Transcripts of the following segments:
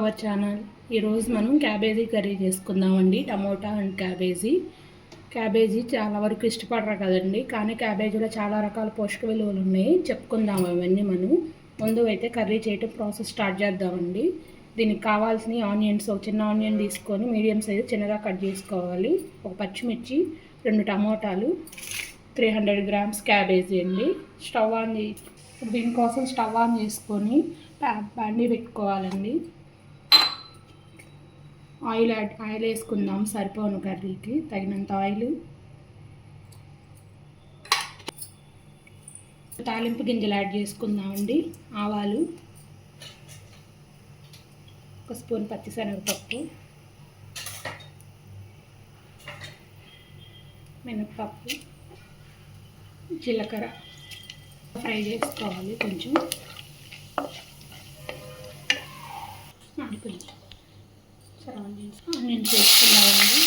Hour channel ఈరోజు మనం cabbage curry చేసుకుందామండి. Tomato and cabbage. క్యాబేజీ చాలా వరకు ఇష్టపడరు కదండి. కానీ క్యాబేజీలో చాలా రకాల పోషక విలువలు ఉన్నాయి. చెప్పుకుందాం అవన్నీ మనం. ముందు అయితే కర్రీ చేయటం ప్రాసెస్ స్టార్ట్ చేద్దామండి. దీనికి కావాల్సిన ఆనియన్స్ ఒక చిన్న ఆనియన్ తీసుకొని మీడియం సైజు చిన్నగా కట్ చేసుకోవాలి. ఒక పచ్చిమిర్చి రెండు టమోటాలు త్రీ హండ్రెడ్ గ్రామ్స్ క్యాబేజీ అండి. స్టవ్ ఆన్ చే దీనికోసం స్టవ్ ఆన్ చేసుకొని బండి పెట్టుకోవాలండి. ఆయిల్ యాడ్ ఆయిల్ వేసుకుందాం సరిపోను కర్రీకి తగినంత ఆయిల్. తాలింపు గింజలు యాడ్ చేసుకుందామండి ఆవాలు. ఒక స్పూన్ పచ్చిశనగపప్పు మినప్పప్పు. జీలకర్ర. ఫ్రై చేసుకోవాలి కొంచెం కొంచెం. ఆనియన్స్ ఆనియన్స్ వేసుకున్నామండి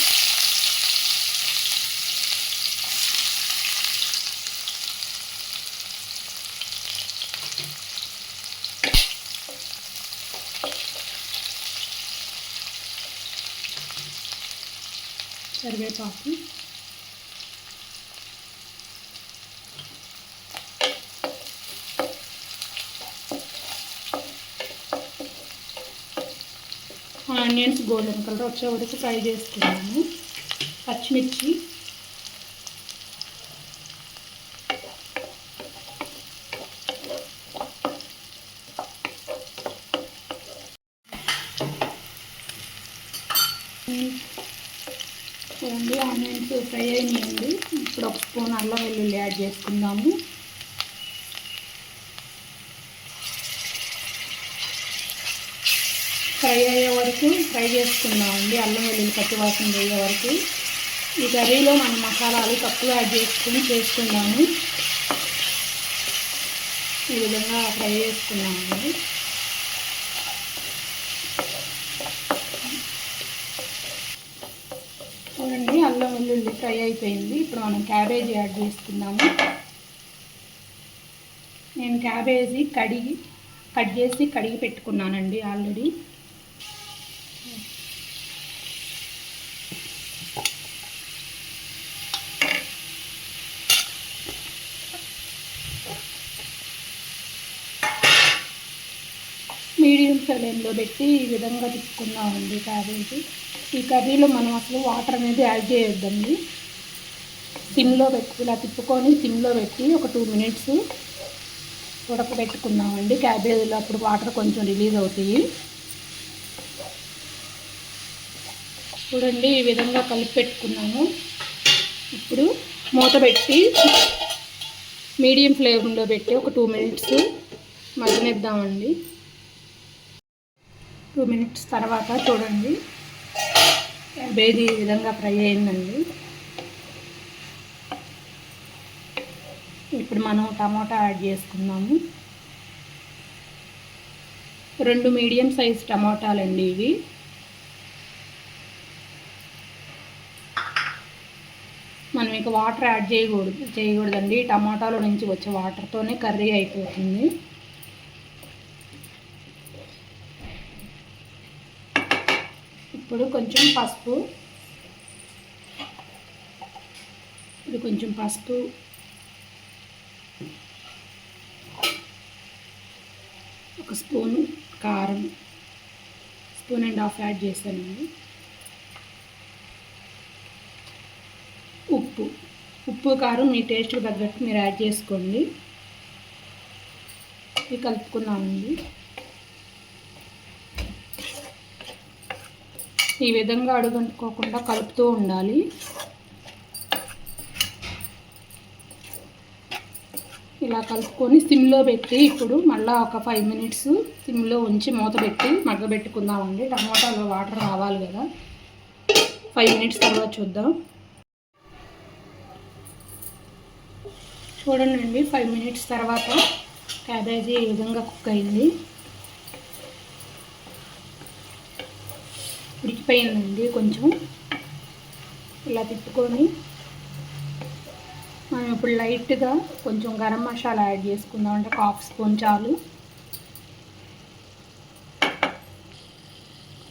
కరివేపాకు ఆనియన్స్ గోల్డెన్ కలర్ వచ్చే వరకు ఫ్రై చేసుకున్నాము. పచ్చిమిర్చి. చూడండి ఆనియన్స్ ఫ్రై అయినాయండి. ఇప్పుడు ఒక స్పూన్ అల్లం వెల్లుల్లి యాడ్ చేసుకుందాము. ఫ్రై అయ్యే వరకు ఫ్రై చేసుకుందామండి అల్లం వెల్లుల్లి పచ్చి వాసన పోయే వరకు. ఈ కర్రీలో మనం మసాలాలు తక్కువ యాడ్ చేసుకుని చేసుకుందాము. ఈ విధంగా ఫ్రై చేసుకున్నామండి. చూడండి అల్లం వెల్లుల్లి ఫ్రై అయిపోయింది. ఇప్పుడు మనం క్యాబేజీ యాడ్ చేసుకుందాము. నేను క్యాబేజీ కడిగి కట్ చేసి కడిగి పెట్టుకున్నానండి ఆల్రెడీ. మీడియం ఫ్లేమ్లో పెట్టి ఈ విధంగా తిప్పుకున్నామండి క్యాబేజీ. ఈ కర్రీలో మనం అసలు వాటర్ అనేది యాడ్ చేయొద్దండి. సిమ్లో పెట్టి ఇలా తిప్పుకొని సిమ్లో పెట్టి ఒక టూ మినిట్స్ ఉడకబెట్టుకున్నామండి క్యాబేజీలో అప్పుడు వాటర్ కొంచెం రిలీజ్ అవుతాయి. చూడండి ఈ విధంగా కలిపి పెట్టుకున్నాము ఇప్పుడు మూత పెట్టి మీడియం ఫ్లేమ్లో పెట్టి ఒక టూ మినిట్స్ మగ్గనిద్దామండి. టూ మినిట్స్ తర్వాత చూడండి బేది ఈ విధంగా ఫ్రై అయిందండి. ఇప్పుడు మనం టమాటా యాడ్ చేసుకుందాము. రెండు మీడియం సైజ్ టమాటాలండి ఇవి. మనం వాటర్ యాడ్ చేయకూడదు చేయకూడదండి. టమాటాలో నుంచి వచ్చే వాటర్తోనే కర్రీ అయిపోతుంది. ఇప్పుడు కొంచెం పసుపు ఇప్పుడు కొంచెం పసుపు. ఒక స్పూన్ కారం స్పూన్ అండ్ హాఫ్ యాడ్ చేశానండి ఉప్పు ఉప్పు కారం మీ టేస్ట్కి తగ్గట్టు మీరు యాడ్ చేసుకోండి. ఇది కలుపుకున్నామండి ఈ విధంగా అడుగంటుకోకుండా కలుపుతూ ఉండాలి. ఇలా కలుపుకొని సిమ్లో పెట్టి ఇప్పుడు మళ్ళీ ఒక ఫైవ్ మినిట్స్ సిమ్లో ఉంచి మూత పెట్టి మగ్గబెట్టుకుందామండి. టమాటాలో వాటర్ రావాలి కదా. ఫైవ్ మినిట్స్ తర్వాత చూద్దాం. చూడండి ఫైవ్ మినిట్స్ తర్వాత క్యాబేజీ ఈ విధంగా కుక్ అయింది. ఉడికిపోయిందండి కొంచెం. ఇలా తిప్పుకొని మనం ఇప్పుడు లైట్గా కొంచెం గరం మసాలా యాడ్ చేసుకుందాం అంటే హాఫ్ స్పూన్ చాలు.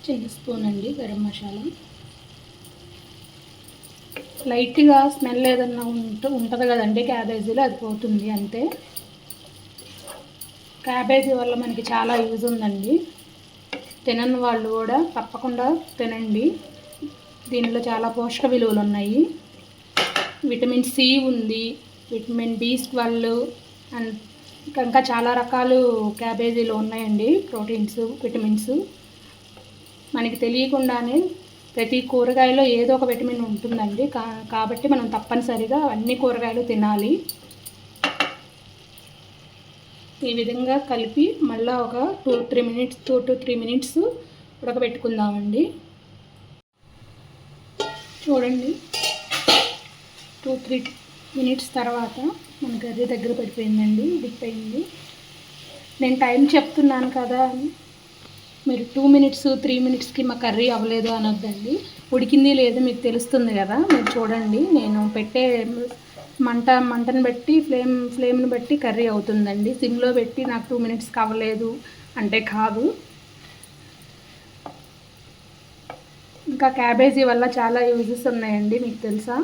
చిన్న స్పూన్ అండి గరం మసాలా. లైట్గా స్మెల్ ఏదన్నా ఉంట ఉంటుంది కదండి క్యాబేజీలో అది పోతుంది అంతే. క్యాబేజీ వల్ల మనకి చాలా యూజ్ ఉందండి. తినని వాళ్ళు కూడా తప్పకుండా తినండి. దీనిలో చాలా పోషక విలువలు ఉన్నాయి. విటమిన్ సి ఉంది విటమిన్ బి ట్వెల్వ్ అండ్ ఇంకా చాలా రకాలు క్యాబేజీలో ఉన్నాయండి ప్రోటీన్స్ విటమిన్స్. మనకి తెలియకుండానే ప్రతి కూరగాయలో ఏదో ఒక విటమిన్ ఉంటుందండి. కా కాబట్టి మనం తప్పనిసరిగా అన్ని కూరగాయలు తినాలి. ఈ విధంగా కలిపి మళ్ళీ ఒక two three minutes two to three minutes ఉడకబెట్టుకుందామండి. చూడండి. టూ త్రీ మినిట్స్ తర్వాత మన కర్రీ దగ్గర పడిపోయిందండి. ఉడికిపోయింది. నేను టైం చెప్తున్నాను కదా మీరు టూ మినిట్స్ త్రీ మినిట్స్కి మా కర్రీ అవ్వలేదు అనొద్దండి. ఉడికింది లేదు మీకు తెలుస్తుంది కదా. మీరు చూడండి నేను పెట్టే మంట మంటను బట్టి ఫ్లేమ్ ఫ్లేమ్ని బట్టి కర్రీ అవుతుందండి. సిమ్లో పెట్టి నాకు టూ మినిట్స్కి అవ్వలేదు అంటే కాదు. ఇంకా క్యాబేజీ వల్ల చాలా యూజెస్ ఉన్నాయండి మీకు తెలుసా?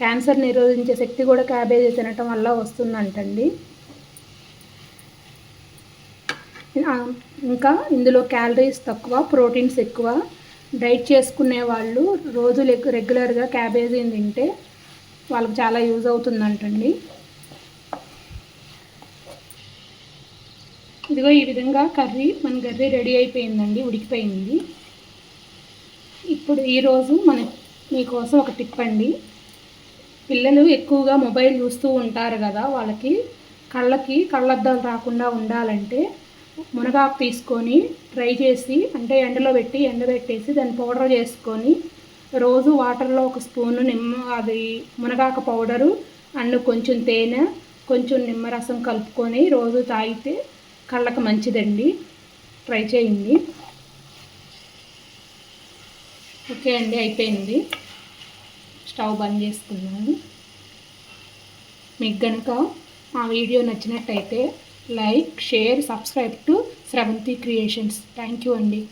క్యాన్సర్ నిరోధించే శక్తి కూడా క్యాబేజీ తినటం వల్ల వస్తుందంటండి. ఇంకా ఇందులో క్యాలరీస్ తక్కువ ప్రోటీన్స్ ఎక్కువ. డైట్ చేసుకునే వాళ్ళు రోజు రెగ్యులర్గా క్యాబేజీని తింటే వాళ్ళకి చాలా యూజ్ అవుతుందంటండి. ఇదిగో ఈ విధంగా కర్రీ మన కర్రీ రెడీ అయిపోయిందండి ఉడికిపోయింది. ఇప్పుడు ఈరోజు మన మీకోసం ఒక టిప్ అండి. పిల్లలు ఎక్కువగా మొబైల్ చూస్తూ ఉంటారు కదా వాళ్ళకి కళ్ళకి కళ్ళద్దాలు రాకుండా ఉండాలంటే మునగాకు తీసుకొని ఫ్రై చేసి అంటే ఎండలో పెట్టి ఎండబెట్టేసి దాన్ని పౌడర్ చేసుకొని రోజు వాటర్లో ఒక స్పూను నిమ్మ అది మునగాకు పౌడరు అండ్ కొంచెం తేనె కొంచెం నిమ్మరసం కలుపుకొని రోజు తాగితే కళ్ళకు మంచిదండి. ట్రై చేయండి. ఓకే అండి అయిపోయింది. స్టవ్ బంద్ చేసుకున్నాను. మీకు కనుక మా వీడియో నచ్చినట్టయితే like share subscribe to Sravanthi creations. Thank you అండి.